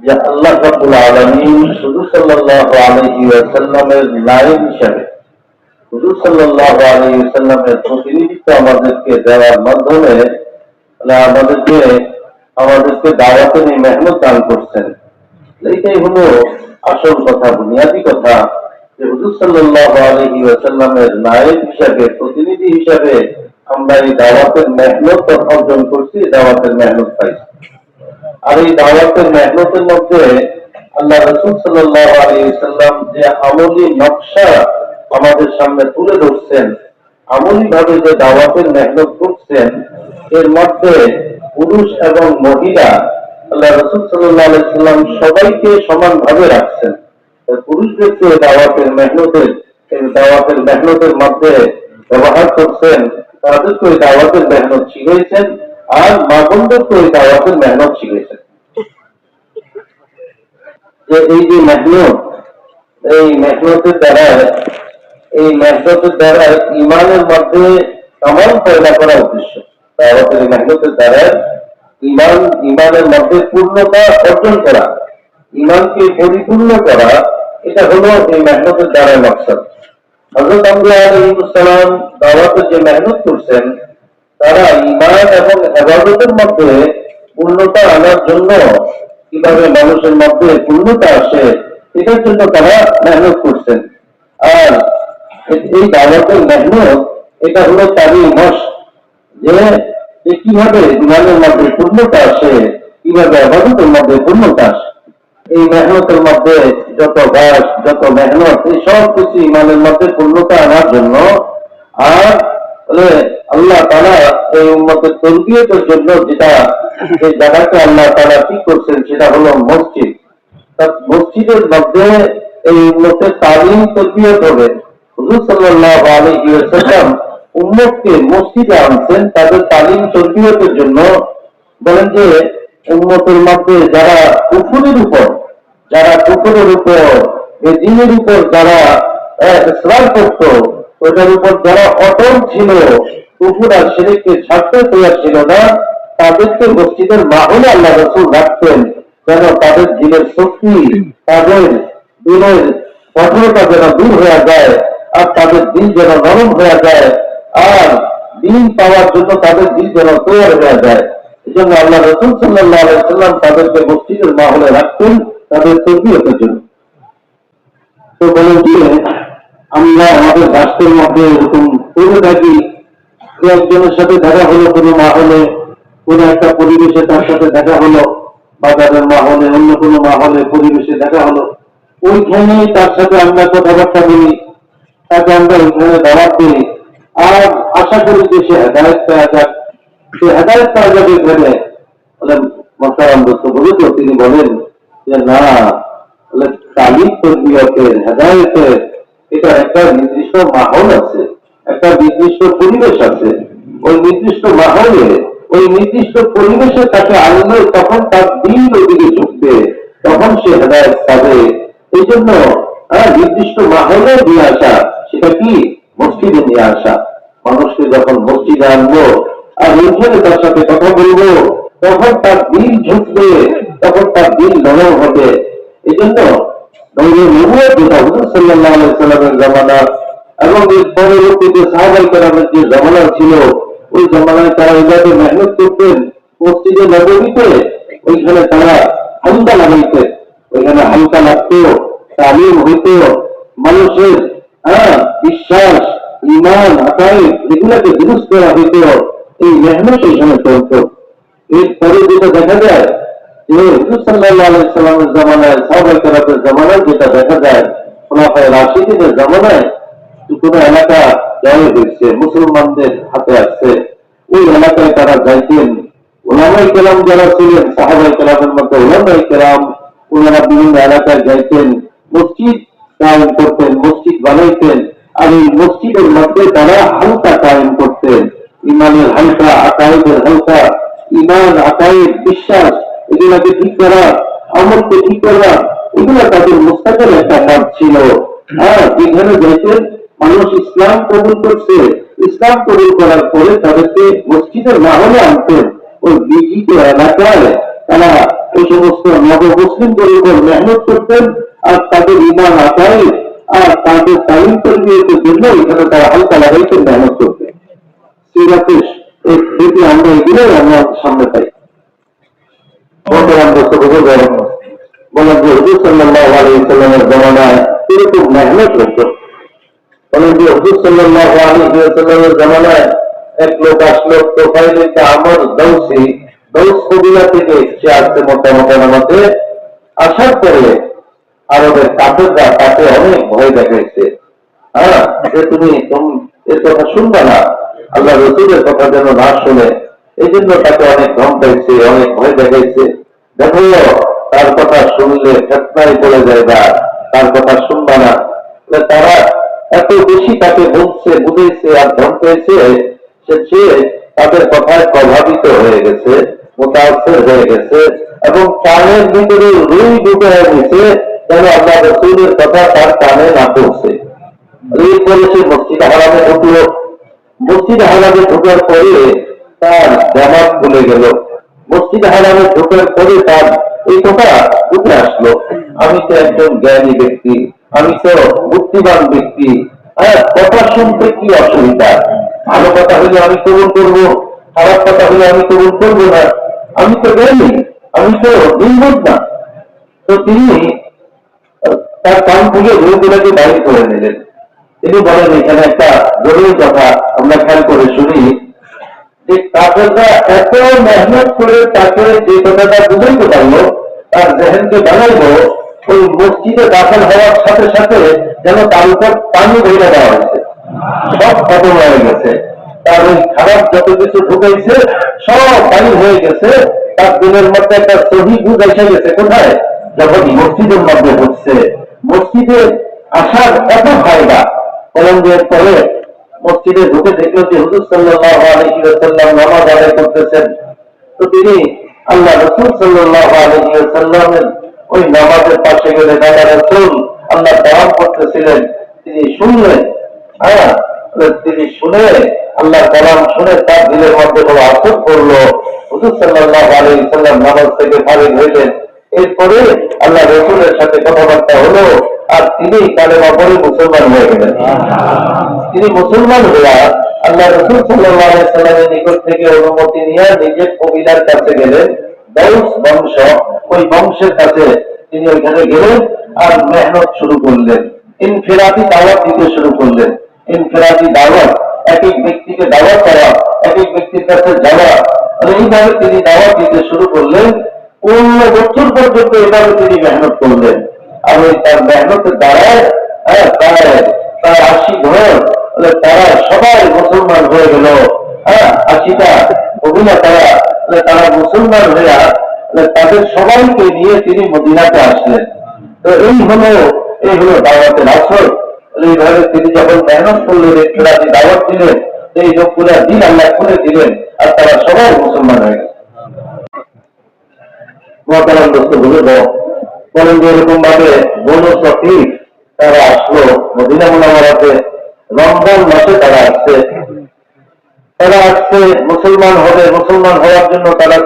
যে আল্লাহ রাব্বুল আলামিন হুজুর সাল্লাল্লাহু আলাইহি ওয়াসাল্লামের নায়েব হিসাবে হুজুর সাল্লাল্লাহু আলাইহি ওয়াসাল্লামের প্রতিনিধিত্ব আমাদেরকে দেওয়ার মাধ্যমে আমাদেরকে আমাদেরকে দাওয়াতের এই মেহনত দান করছেন। এইটাই হলো আসল কথা, বুনিয়াদী কথা যে হুজুর সাল্লাল্লাহু আলাইহি ওয়াসাল্লামের নায়েব হিসাবে, প্রতিনিধি হিসাবে আমরা এই দাওয়াতের মেহনত অর্জন করছি দাওয়াতের মেহনত পাইছি। আর এই দাওয়াতের মেহনতের মধ্যে আল্লাহ রসুল সাল্লাহ আলী সাল্লাম যে আমলি নকশা আমাদের সামনে তুলে ধরছেন আমলি ভাবে যে দাওয়াতের মেহনত করছেন, এর মধ্যে পুরুষ এবং মহিলা আল্লাহ রসুল সাল্লাহ আলি সাল্লাম সবাইকে সমানভাবে রাখছেন। পুরুষদেরকে দাওয়াতের মেহনতের দাওয়াতের মেহনতের মধ্যে ব্যবহার করছেন, তাদেরকে দাওয়াতের মেহনত শিখিয়েছেন আর মা বোনদেরকে ওই দাওয়াতের মেহনত এই যে মেহনত, এই মেহনতের দ্বারা এই মেহনতের দ্বারা ইমানের মধ্যে কামাল পয়দা করা উদ্দেশ্য। দাওয়াতের এই মেহনতের দ্বারা ইমান, ইমানের মধ্যে পূর্ণতা অর্জন করা, ইমানকে পরিপূর্ণ করা, এটা হলো এই মেহনতের দ্বারা মকসদ। হজরত আম্বিয়া আলাইহিসসালাম দাওয়াতের যে মেহনত করছেন তারা ইমান এবং হেফাজতের মধ্যে পূর্ণতা আনার জন্য কীভাবে মানুষের মধ্যে পূর্ণতা আসে, এটার জন্য তারা মেহনত করছেন। আর এই দাওয়াতের মেহনত, এটা হলো তারই মশ, যে কীভাবে ইমানের মধ্যে পূর্ণতা আসে, কীভাবে হেফাজতের মধ্যে পূর্ণতা আসে। এই মেহনতের মধ্যে যত গাছ যত মেহনত, এই সব কিছু ইমানের মধ্যে পূর্ণতা আনার জন্য, আর আল্লাহ তারা এই উন্মতের তরবিয়তের জন্য যেটা যে জায়গাকে আল্লাহ তারা ঠিক করছেন সেটা হলো মসজিদ। মসজিদের মধ্যে এই উন্মতের তালিম তরবিয়ত হবে। হুজুর সাল্লাহ আলাইহি ওয়াসাল্লাম উম্মতকে মসজিদে আনছেন, তাদের তালিম তরবিয়তের জন্য। বলেন যে উন্মতের মধ্যে যারা কুফুরের উপর, যারা কুফুরের উপর, বেদিনের উপর যারা ইসলাম করত ওটার উপর যারা অটল ছিল আর সেরেককে ছাড়তে তৈরি ছিল না, তাদেরকে মসজিদের মাহলে আল্লাহ রসুল রাখতেন যেন তাদের দিনের শক্তি, তাদের দিনের কঠোরতা যেন দূর হয়ে যায় আর তাদের দিন যেন নরম হয়ে যায় আর দিন পাওয়ার জন্য তাদের দিন যেন তৈরি হয়ে যায়। এই জন্য আল্লাহ রসুল সাল্লাহ সাল্লাম তাদেরকে মসজিদের মাহলে রাখতেন, তাদের তরবিয়তের জন্য। তো বলেন আমরা আমাদের রাষ্ট্রের মধ্যে এরকম করে থাকি একজনের সাথে দেখা হলো, কোনো মাহলে কোনো একটা পরিবেশে তার সাথে দেখা হলো, বা তাদের মাহলে অন্য কোনো মাহলে পরিবেশে দেখা হলো। ওইখানেই তার সাথে আমরা কথাবার্তা বলি, তাকে আমরা ওইখানে দাওয়াত দিই। আর আশা করি যে সে হেদায়ত পাওয়া যাক। সে হেদায়ত পাওয়া যাবে এখানে বলে মশারাম দত্ত বলে তো, তিনি বলেন যে, না তালিম তরবিয়তের হেদায়তের এটা একটা নির্দিষ্ট মাহল আছে একটা নির্দিষ্ট পরিবেশ আছে। ওই নির্দিষ্ট মাহলে ওই নির্দিষ্ট পরিবেশে তাকে আনলে তখন তার দিন ওইদিকে ঝুঁকবে তখন সে হেদায়ত পাবে। এই জন্য হ্যাঁ, নির্দিষ্ট মাহলে নিয়ে আসা সেটা কি? মসজিদে নিয়ে আসা। মানুষকে যখন মসজিদে আনব আর ওইখানে তার সাথে কথা বলব তখন তার দিন ঝুঁকবে তখন তার দিন নরম হবে। এই জন্য মানুষের হ্যাঁ বিশ্বাস ইমান দুরুস্ত হইতো। এই মেহনত এখানে চলত। যেটা দেখা যায় মুসলমানদের হাতে আসছে। ওই এলাকায় তারা যাইতেন। ওলামাই কেরাম যারা ছিলেন সাহাবাই কেরামের মধ্যে ওলামাই কেরাম, ওনারা বিভিন্ন এলাকায় যাইতেন, মসজিদ কায়েম করতেন, মসজিদ বানাইতেন। আর এই মসজিদের মধ্যে তারা হালকা কায়েম করতেন। ইমানের হালকা, আকায়েদের হালকা ইমান আকায়েদ, বিশ্বাস এগুলাকে ঠিক করা, আমলকে ঠিক করা, এগুলা তাদের মুস্তাকের একটা কাজ ছিল। হ্যাঁ যেখানে যাইতেন মানুষ ইসলাম কবুল করছে। ইসলাম কবুল করার পরে তাদেরকে মসজিদের মাহলে আনতেন ওই বিজিত এলাকায় তারা এই সমস্ত নব মুসলিমদের উপর মেহনত করতেন আর তাদের ইমান আদায় আর তাদের তালিম তরবিয়তের জন্য এখানে তারা হালকা লাগাইতেন মেহনত করতেন। স্মৃতি আমরা এগুলোই আমরা সামনে পাই। বর্তমান বস্তু বলেন যে হুজুর সাল্লাল্লাহু আলাইহি সাল্লামের জমানায় এরকম মেহনত হতো। বলেন যে হুজুর সাল্লাল্লাহু আলাইহি ওয়াসাল্লামের জামানায় এক লোক আসলো, প্রোফাইলে আমর দৌসি, দৌস কবিলা থেকে সে আসছে মোটামুটি আমাকে আসার পরে আরবের কাপড়রা তাকে অনেক ভয় দেখাইছে। হ্যাঁ তুমি এর কথা শুনবা না। আল্লাহ রসুলের কথা যেন না শুনে এই জন্য তাকে অনেক ধমকাইছে অনেক ভয় দেখাইছে। দেখো, তার কথা শুনলে ফেতনায় পড়ে যায় না তার কথা শুনবা না। তারা এত বেশি তাকে বলছে বুঝেছে আর ধমকাইছে সে তাদের কথায় প্রভাবিত হয়ে গেছে মোতাসের হয়ে গেছে এবং কানের ভিতরে রুই ঢুকে গেছে যেন আল্লাহ রসুলের কথা তার কানে না পড়ছে এই করেছে মসজিদ হারামে ঢুকলো। মসজিদ হারামে ঢুকার পরে তার জামাত খুলে গেল। মসজিদ হারামে ঢোকার পরে তার এই কথা উঠে আসলো। আমি তো একজন জ্ঞানী ব্যক্তি, আমি তো বুদ্ধিমান ব্যক্তি। হ্যাঁ কথা শুনতে কি অসুবিধা? ভালো কথা হলে আমি কবুল করব, খারাপ কথা হলে আমি কবুল করব না। আমি তো জ্ঞানী, আমি তো নির্বোধ না। তো তিনি তার কান থেকে রোগগুলোকে বাইর করে নিলেন। তিনি বলেন, এখানে একটা জরুরি কথা আমরা খেয়াল করে শুনি। যে কাফেররা এত মেহনত করে যে কথাটা পারল, তার জেহেনকে ওই মসজিদে হওয়ার সাথে সাথে যেন তার উপর পানি দেওয়া হয়েছে। সব খতম হয়ে গেছে। তার ওই খারাপ যত কিছু ঢুকাইছে, সব পানি হয়ে গেছে। তার দিনের মধ্যে একটা সহি এসে গেছে কোথায়? যখন মসজিদের মধ্যে হচ্ছে। মসজিদে আসার এত ফায়দা কলম্বিয়ার পরে মসজিদে ঢুকে দেখল যে হুজুর সাল্লাল্লাহু আলাইহি ওয়াসাল্লাম নামাজ আদায় করতেছেন। তো তিনি আল্লাহ রাসূল সাল্লাল্লাহু আলাইহি ওয়াসাল্লামের ওই নামাজের পাশে গেলে দাদা রাসূল আল্লাহ দাওয়াত করতেছিলেন। তিনি শুনলেন হ্যাঁ তিনি শুনে, আল্লাহ কালাম শুনে তার দিলের মধ্যে বড় আসর করল। হুজুর সাল্লাল্লাহু আলাইহি ওয়াসাল্লাম নামাজ থেকে ফারিগ হইলেন এরপরে আল্লাহ রসুলের সাথে কথাবার্তা হলো আর তিনি কালেমা পরে মুসলমান হয়ে গেলেন। তিনি মুসলমান হইয়া আল্লাহ রসুল সাল্লামের নিকট থেকে অনুমতি নিয়ে নিজের কবিলার কাছে গেলেন। দৌস বংশ, ওই বংশের কাছে তিনি ওইখানে গেলেন আর মেহনত শুরু করলেন। ইনফেরাতি দাওয়াত দিতে শুরু করলেন। ইনফেরাতি দাওয়াত এক এক ব্যক্তিকে দাওয়াত করা এক এক ব্যক্তির কাছে যাওয়া এইভাবে তিনি দাওয়াত দিতে শুরু করলেন। পনেরো বছর পর্যন্ত এভাবে তিনি মেহনত করলেন। ওই তার মেহনতের দ্বারায় হ্যাঁ প্রায় তার আশি ঘর তারা সবাই মুসলমান হয়ে গেল। হ্যাঁ তারা তারা মুসলমান হইয়া তাদের সবাইকে নিয়ে তিনি মদিনাতে আসলেন। তো এই হলো এই হলো দাওয়াতের আসর। এইভাবে তিনি যখন মেহনত করলেন একটু রাতে দাওয়াত দিলেন এই লোকগুলা দিন আল্লাহ খুলে দিলেন, আর তারা সবাই মুসলমান হয়ে গেল। মহাতারাম দোস্ত বুঝে বলেন যে এরকম ভাবে বনু সফিক তারা আসলো, মদিনা রমজান মাসে তারা আসছে। তারা আসছে, মুসলমান হবে, মুসলমান হওয়ার জন্য তারা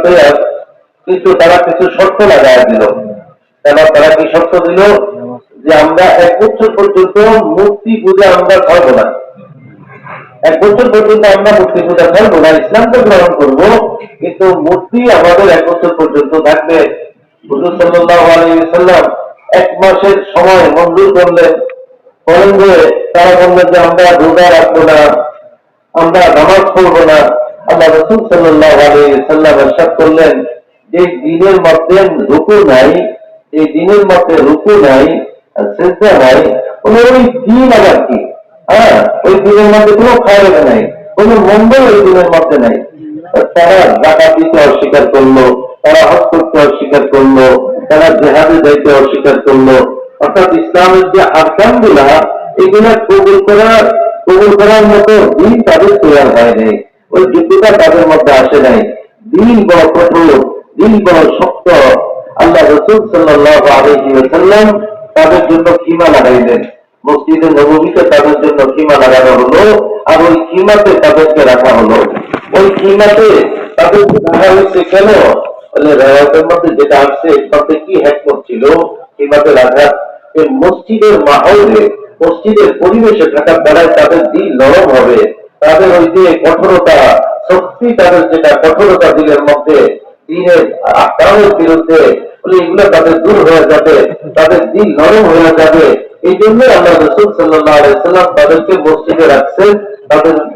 কিন্তু তারা কিছু শর্ত লাগাই দিল। তারা তারা কি শর্ত দিল? যে আমরা এক বছর পর্যন্ত মূর্তি পূজা আমরা না। এক বছর পর্যন্ত আমরা মূর্তি পূজা করব না, ইসলামকে গ্রহণ করব, কিন্তু মূর্তি আমাদের এক বছর পর্যন্ত থাকবে। এক মাসের সময় মঞ্জুর করলেন। করেন যে, তারা বললেন যে, আমরা রোজা রাখব না, আমরা নামাজ পড়ব না। আল্লাহ রসুল ইরশাদ করলেন যে দিনের মধ্যে রুকু নাই, এই দিনের মধ্যে রুকু নাই নাই ওই দিন আবার কি? হ্যাঁ ওই দিনের মধ্যে কোনো খায়রা নাই, কোনো মঙ্গল ওই দিনের মধ্যে নাই। তারা জাকাত দিতে অস্বীকার করল। তারা হজ করতে অস্বীকার করল, তারা জেহাদে যাইতে অস্বীকার করল। অর্থাৎ ইসলামের যে আকামগুলা এগুলা কবুল করার কবুল করার মতো দিন তাদের তৈরি হয় নাই। ওই যোগ্যতা তাদের মধ্যে আসে নাই। দিন বড় কঠোর, দিন বড় শক্ত। আল্লাহ রসুল সাল্লাহ আলহি ওসাল্লাম তাদের জন্য কিমা লাগাইলেন। মসজিদে নবমীতে তাদের জন্য কিমা লাগানো হলো আর ওই কিমাতে তাদেরকে রাখা হলো। ওই কিমাতে তাদেরকে রাখা হয়েছে কেন? তাদের দিল নরম হয়ে যাবে এই জন্য আল্লাহ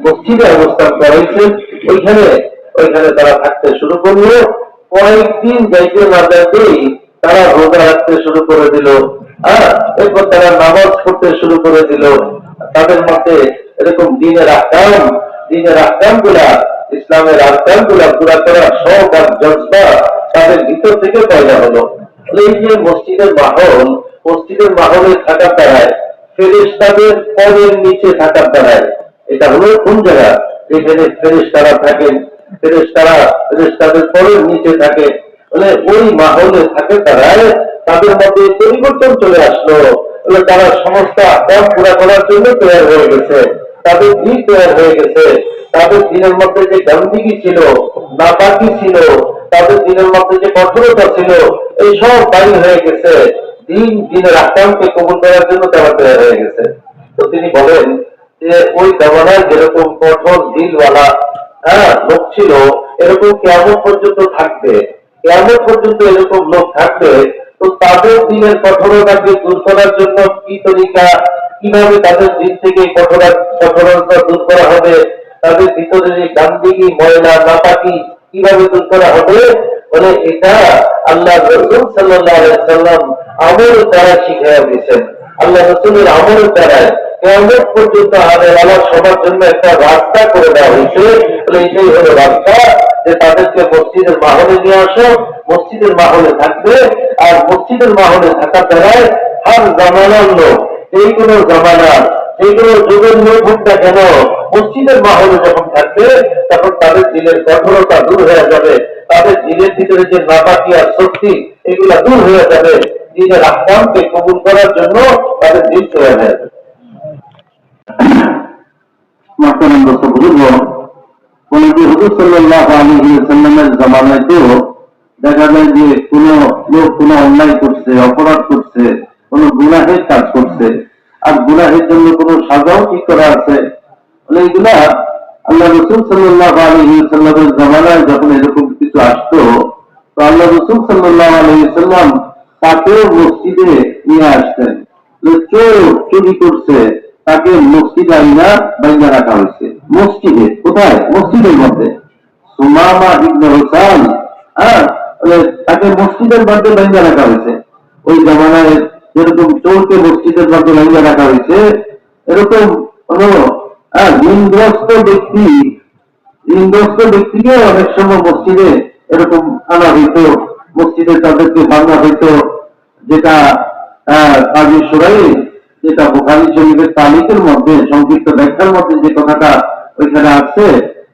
মসজিদে অবস্থান করাইছেন। ওইখানে ওইখানে তারা থাকতে শুরু করল। কয়েকদিন যাইতে না যাইতেই তারা রোজা রাখতে শুরু করে দিল। হ্যাঁ এরপর তারা নামাজ পড়তে শুরু করে দিল। তাদের মধ্যে এরকম দিনের আকাম দিনের আকামগুলা ইসলামের আকামগুলা পুরা করার শখ আর জজবা তাদের ভিতর থেকে পয়দা হলো। এই যে মসজিদের মাহল, মসজিদের মাহলে থাকার দ্বারায় ফেরেস্তাদের পরের নিচে থাকার দ্বারায়, এটা হলো কোন জায়গা? যেখানে ফেরেস্তারা থাকেন ফেরেস্তারা ফেরেস্তাদের পরের নিচে থাকে। মানে ওই মাহলে থাকে তারায় তাদের মধ্যে পরিবর্তন চলে আসলো। তারা সমস্ত আকাম পুরা করার জন্য তৈরি হয়ে গেছে। তাদের দিন তৈরি হয়ে গেছে। তাদের দিনের মধ্যে যে গান্ধীগি ছিল, নাপাকি ছিল, তাদের দিনের মধ্যে যে কঠোরতা ছিল, এই সব বাড়ি হয়ে গেছে। দিন দিনের আকামকে কবুল করার জন্য তারা তৈরি হয়ে গেছে। তো তিনি বলেন যে, ওই জমানায় যেরকম কঠোর দিলওয়ালা হ্যাঁ লোক ছিল, এরকম কেমন পর্যন্ত থাকবে। কেমন পর্যন্ত এরকম লোক থাকবে। তো তাদের দিনের কঠোরতাকে দূর করার জন্য কি তরিকা, কীভাবে তাদের দিন থেকে কঠোরা কঠোরতা দূর করা হবে? তাদের ভিতরে যে গান্ধীগি ময়লা, নাপাকি কীভাবে দূর করা হবে? বলে এটা আল্লাহ রসুল সাল্লাম আমল দ্বারা শিখাইয়া দিয়েছেন। আল্লাহ রসুলের আমলের দ্বারায় কেমন পর্যন্ত আমাদের আমার সবার জন্য একটা রাস্তা করে দেওয়া হয়েছে। এটাই হলো রাস্তা যে তাদেরকে মসজিদের মাহলে নিয়ে আসো, মসজিদের মাহলে থাকবে, আর মসজিদের মাহলে থাকার দ্বারায় হার জামানার লোক এই কোনো জামানার এই যুগের হোক কেন, মসজিদের মাহলে যখন থাকবে, তখন তাদের দিলের কঠোরতা দূর হয়ে যাবে। তাদের দিলের ভিতরে যে নাপাকি আর শক্তি, এগুলা দূর হয়ে যাবে। দিনের আহ্বানকে কবুল করার জন্য তাদের দিল হয়ে যাবে দর্শক বুঝব কোনটি হুজুর সাল্লাহ আলী জামানাতেও মানে যখন এরকম কিছু আসতো, তো আল্লাহ রসুল সাল্লাহ আলী তাকেও মসজিদে নিয়ে আসতেন। চোর চুরি করছে তাকে মসজিদ আইনা বাইন্দা রাখা হয়েছে। মসজিদে কোথায়? মসজিদের মধ্যে। সুমামা ইবনে হোসান হ্যাঁ তাকে মসজিদের মধ্যে বাইন্দা রাখা হয়েছে। ওই জামানায় যেরকম চোরকে মসজিদের মধ্যে বাইন্দা রাখা হয়েছে এরকম কোন হ্যাঁ ব্যক্তি ঋণগ্রস্ত ব্যক্তিকে অনেক সময় মসজিদে এরকম আনা হইতো। মসজিদে তাদেরকে বাংলা হইতো যেটা আহ, কাজী সুরাই যেটা বোখারি শরীফের তালিকের মধ্যে, সংক্ষিপ্ত ব্যাখ্যার মধ্যে যে কথাটা ওইখানে আছে,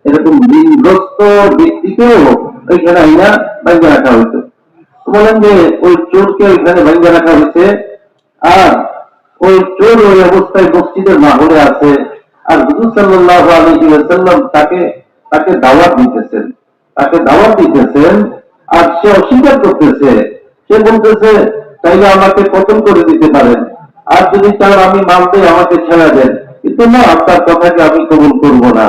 এরকম ঋণগ্রস্ত ব্যক্তিকেও ওইখানে আইনা বাইরে রাখা হইতো বলেন যে, ওই চোরকে ওইখানে বাইরে রাখা হয়েছে, আর ওই চোর ওই অবস্থায় মসজিদের মাহলে আছে, আর হুজুর সাল্লাহ আলহি সাল্লাম তাকে তাকে দাওয়াত দিতেছেন। তাকে দাওয়াত দিতেছেন, আর সে অস্বীকার করতেছে। সে বলতেছে, তাইলে আমাকে পতন করে দিতে পারেন। আর যদি চান আমি মানতে আমাকে ছেড়ে দেন, কিন্তু না, আপনার কথাকে আমি কবুল করব না।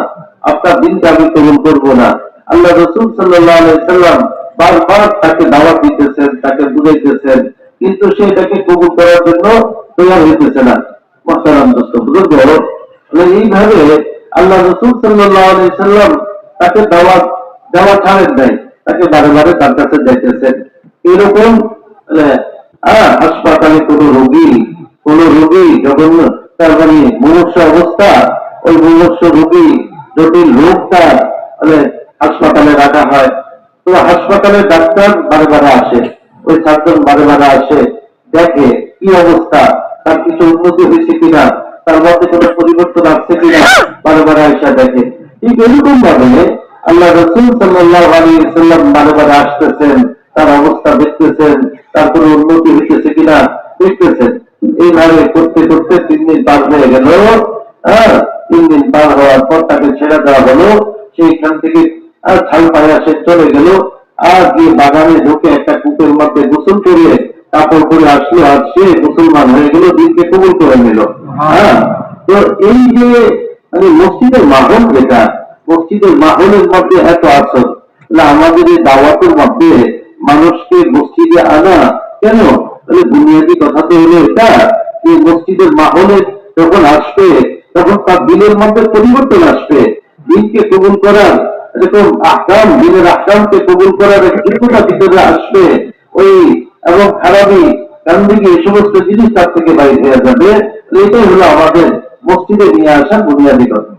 আপনার দিনকে আমি কবুল করব না। আল্লাহ রসুল সাল্লাম বারবার তাকে দাওয়াত দিতেছেন, তাকে বুঝাইতেছেন, কিন্তু সে এটাকে কবুল করার জন্য তৈরি হইতেছে না। মশারাম দোস্ত মানে এইভাবে আল্লাহ রসুল সাল্লাম তাকে দাওয়াত দেওয়া ছাড়েন নাই, তাকে বারে বারে তার কাছে যাইতেছেন। এরকম হাসপাতালে কোন রোগী কোন রোগী যখন তার মানে মুমূর্ষ অবস্থা, ওই মুমূর্ষ রোগী জটিল রোগ তার মানে হাসপাতালে রাখা হয়। তো হাসপাতালে ডাক্তার বারে বারে আসে, ওই ছাত্র বারে বারে আসে, দেখে কি অবস্থা, তার কিছু উন্নতি হয়েছে কিনা, তার মধ্যে কোনো পরিবর্তন আসছে কিনা, বারে বারে আসা দেখে। ঠিক এরকম ভাবে আল্লাহ রসুল সাল্লাহ আলী সাল্লাম বারে বারে আসতেছেন, তার অবস্থা দেখতেছেন, তার কোনো উন্নতি হইতেছে কিনা দেখতেছেন। এইভাবে করতে করতে তিন দিন পার হয়ে গেল। হ্যাঁ তিন দিন পার হওয়ার পর তাকে ছেড়ে দেওয়া হলো। সেইখান থেকে আর ছাল পায়া সে চলে গেল। আর গিয়ে বাগানে ঢুকে একটা কূপের মধ্যে গোসল করে কাপড় পরে আসলো আর সে মুসলমান হয়ে গেল, দিনকে কবুল করে নিল। হ্যাঁ তো এই যে মানে মসজিদের মাহল যেটা মসজিদের মাহলের মধ্যে এত আসর না, আমাদের এই দাওয়াতের মধ্যে মানুষকে মসজিদে আনা কেন? তাহলে বুনিয়াদী কথা তো হলো এটা, যে মসজিদের মাহলে যখন আসবে, তখন তার দিনের মধ্যে পরিবর্তন আসবে। দিনকে কবুল করার, এরকম আহকাম, দিনের আহকামকে কবুল করার কিছুটা ভিতরে আসবে। ওই এবং খারাপি গান্ধীকে এই সমস্ত জিনিস তার থেকে বাইরে হয়ে যাবে। এটাই হলো আমাদের মসজিদে নিয়ে আসা বুনিয়াদী কথা।